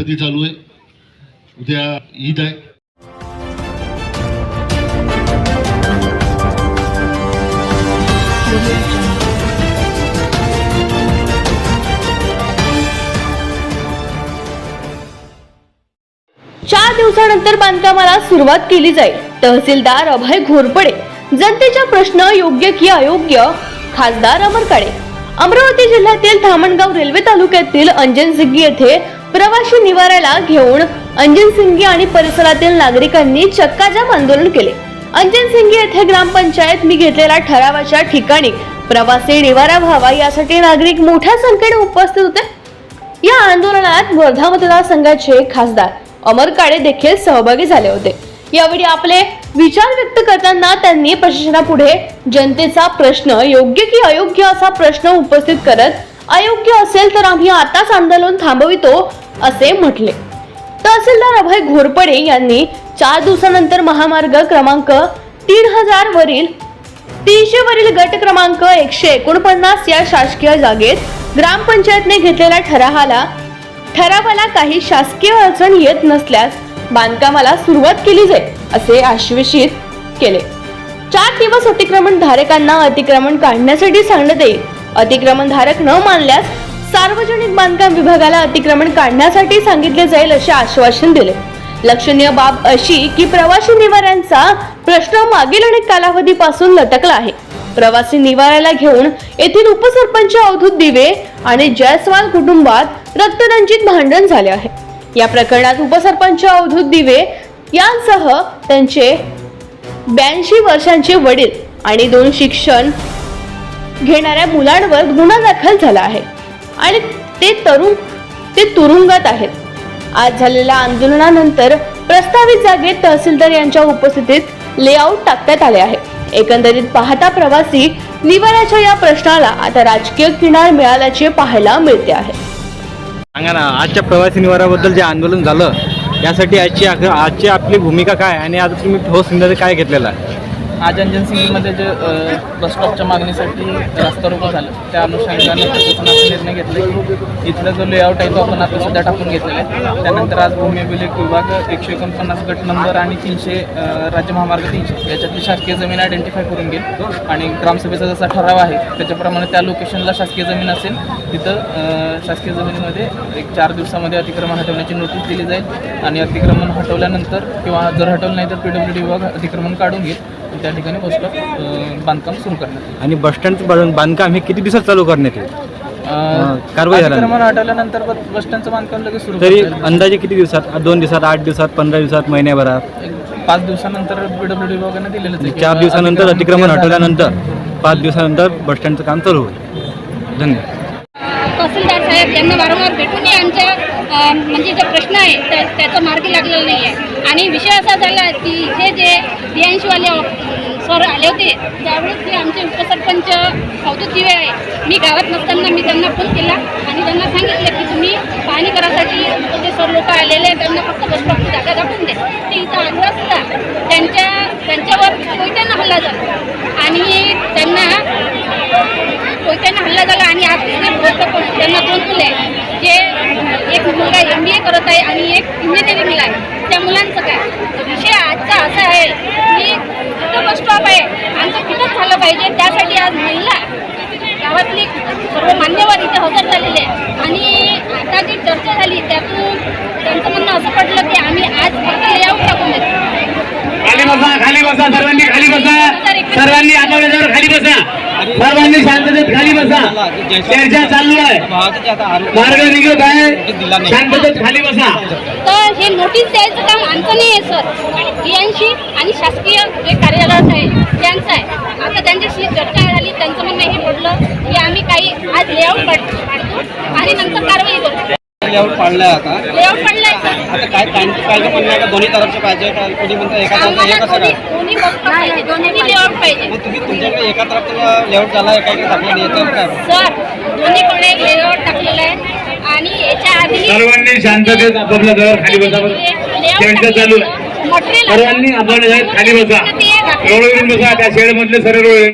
गणपती चालू आहे? उद्या ईद आहे. चार दिवसानंतर बांधकामाला सुरुवात केली जाईल. तहसीलदार अभय घोरपडे जनतेचा प्रश्न योग्य की अयोग्य? खासदार अमर काळे. अमरावती जिल्ह्यातील धामणगाव रेल्वे तालुक्यातील अंजनसिंगी येथे प्रवासी निवाऱ्याला घेऊन अंजनसिंगी आणि परिसरातील नागरिकांनी चक्काजाम आंदोलन केले. अंजनसिंगी येथे ग्रामपंचायत मी घेतलेल्या ठरावाच्या ठिकाणी प्रवासी निवारा व्हावा यासाठी नागरिक मोठ्या संख्येने उपस्थित होते. या आंदोलनात वर्धा मतदारसंघाचे खासदार अमर काळे देखील सहभागी झाले होते. यावेळी आपले विचार व्यक्त करताना त्यांनी प्रशासनापुढे जनतेचा प्रश्न योग्य की अयोग्य असा प्रश्न उपस्थित करत अयोग्य असेल तर आम्ही आताच आंदोलन थांबवितो असे म्हटले. तहसीलदार अभय घोरपडे यांनी चार दिवसानंतर महामार्ग क्रमांक तीन हजार वरील तीनशे वरील गट क्रमांक एकशे एकोणपन्नास या शासकीय जागेत ग्रामपंचायतने घेतलेल्या ठरावाला ठरावाला काही शासकीय अडचण येत नसल्यास बांधकामाला सुरुवात केली जाईल. असे आश्वासित केले. चार दिवस अतिक्रमण धारकांना अतिक्रमण काढण्यासाठी सांगण्यात येईल. अतिक्रमण धारक न मानल्यास सार्वजनिक बांधकाम विभागाला अतिक्रमण काढण्यासाठी सांगितले जाईल असे आश्वासन दिले. लक्षणीय बाब अशी की प्रवासी निवाऱ्यांचा प्रश्न मागील अनेक कालावधीपासून लटकला आहे. प्रवासी निवाऱ्याला घेऊन येथील उपसरपंच अवधूत दिवे आणि जयस्वाल कुटुंबात रक्तरंजित भांडण झाले आहे. या प्रकरणात उपसरपंच अवधूत दिवे यांसह त्यांचे ब्याऐंशी वर्षांचे वडील आणि दोन शिक्षण घेणाऱ्या मुलांवर गुन्हा दाखल झाला आहे. आणि ते तरुण ते तुरुंगात आहेत. आज झालेल्या आंदोलनानंतर प्रस्तावित जागेत तहसीलदार यांच्या उपस्थितीत लेआउट टाकण्यात आले आहे. एकंदरीत पाहता प्रवासी निवाऱ्याच्या या प्रश्नाला आता राजकीय किनार मिळाल्याचे पाहायला मिळते आहे. सांगा ना आजच्या प्रवासी निवाराबद्दल जे आंदोलन झालं यासाठी आजची आजची आपली भूमिका काय आणि आज तुम्ही हो ठोस निर्णय काय घेतलेला? आहे आज अंजन सिंगमध्ये जे बस स्टॉपच्या मागणीसाठी रस्ता रोको झालं त्या अनुषंगाने प्रशासनाचा निर्णय घेतला की इथला जो लेआउट आहे तो आपण आता सध्या टाकून घेतलेला आहे. त्यानंतर आज भूमी अभिलेख विभाग एकशे एकोणपन्नास गट नंबर आणि तीनशे राज्य महामार्ग तीनशे याच्यातली शासकीय जमीन आयडेंटिफाय करून घेईल. आणि ग्रामसभेचा जसा ठराव आहे त्याच्याप्रमाणे त्या लोकेशनला शासकीय जमीन असेल तिथं शासकीय जमिनीमध्ये एक चार दिवसामध्ये अतिक्रमण हटवण्याची नोटीस दिली जाईल. आणि अतिक्रमण हटवल्यानंतर किंवा जर हटवलं नाही तर पी डब्ल्यू डी विभाग अतिक्रमण काढून घेईल. त्या ठिकाणी बस स्टॉप अ, बांधकाम सुरू करण्यात येईल आणि बस स्टँडचं बांधकाम हे किती दिवसात चालू करण्यात येईल? अ, कारवाई झाल्यानंतर. अतिक्रमण हटवल्यानंतर बस स्टँडचं बांधकाम लगेच सुरू तरी करता येईल. अंदाजे किती दिवसात? दोन दिवसात आठ दिवसात पंधरा दिवसात महिन्याभरात? एक पाच दिवसानंतर पी डब्ल्यू डी विभागाने दिलेलं आहे. चार दिवसानंतर अतिक्रमण हटवल्यानंतर पाच दिवसानंतर बस स्टँडचं काम चालू होईल. धन्यवाद. तहसीलदार साहेब यांना वारंवार भेटूनही आमच्या अ, म्हणजे जो प्रश्न आहे त्या त्याचा मार्गी लागलेला नाही आहे आणि विषय असा झाला की हे जे बियांशीवाले सर आले होते त्यावेळेस ते आमचे उपसरपंच अवधूत दिवे आहे. मी गावात नसताना मी त्यांना फोन केला आणि त्यांना सांगितलं की तुम्ही पाहणी करासाठी जे सर लोक आलेले आहेत त्यांना फक्त बस जागा दाखवून दे ते इथं आणलं असता त्यांच्या त्यांच्यावर कोयत्यानं हल्ला झाला. आणि त्यांना कोयत्यानं हल्ला झाला आणि आज त्यांना दोन मुले. जे एक मुलगा एम बी ए करत आहे आणि एक इंजिनिअरिंगला आहे. त्या मुलांचं काय? विषय आजचा असा आहे की तिथं बस स्टॉप आहे. आमचं तिथंच झालं पाहिजे. त्यासाठी आज महिला गावातली सर्व मान्यवर इथे हजर झालेले आहे आणि आता जी चर्चा झाली त्यातून त्यांचं म्हणणं असं पडलं की आम्ही आज फक्त लेआउट टाकून देतो. खाली बसा खाली बसा सर्वांनी खाली बसा. सर्वांनी जागेवर खाली बसा. सर्वांनी शांततेत खाली बसा. चर्चा चालू आहे. मार्ग निघत आहे. शांततेत खाली बसा. तर हे नोटीस द्यायचं काम आमचं नाही आहे सर. बियांशी आणि शासकीय जे कार्यालयात आहे त्यांचं आहे. आता त्यांच्याशी चर्चा झाली त्यांचं म्हणणं हे पडलं की आम्ही काही आज लेआउट काढतो आणि नंतर कारवाई करतो लेआउट पाडलाय आता. लेआउट काय कांची पाहिजे पण नाही का दोन्ही तरफचे पाहिजे का कोणी म्हणतं एका तरफचं हे आम्हाला कसं दोन्ही काय? दोन्ही बस stop पाहिजे दोन्ही लेआउट पाहिजे. मग तुम्ही तुमच्याकडे एका तरफचा लेआउट झाला एका इकडे दाखला नाही याच्यावर काय? सर दोन्हीकडे लेआउट टाकलेलं आहे आणि याच्या आधी सर्वांनी शांततेत आपापल्या जागेवर खाली बसा. चर्चा चालू आहे. सर्वांनी जागेत खाली बसा. रोळ बसा त्या शेड मधले सर्व रोळ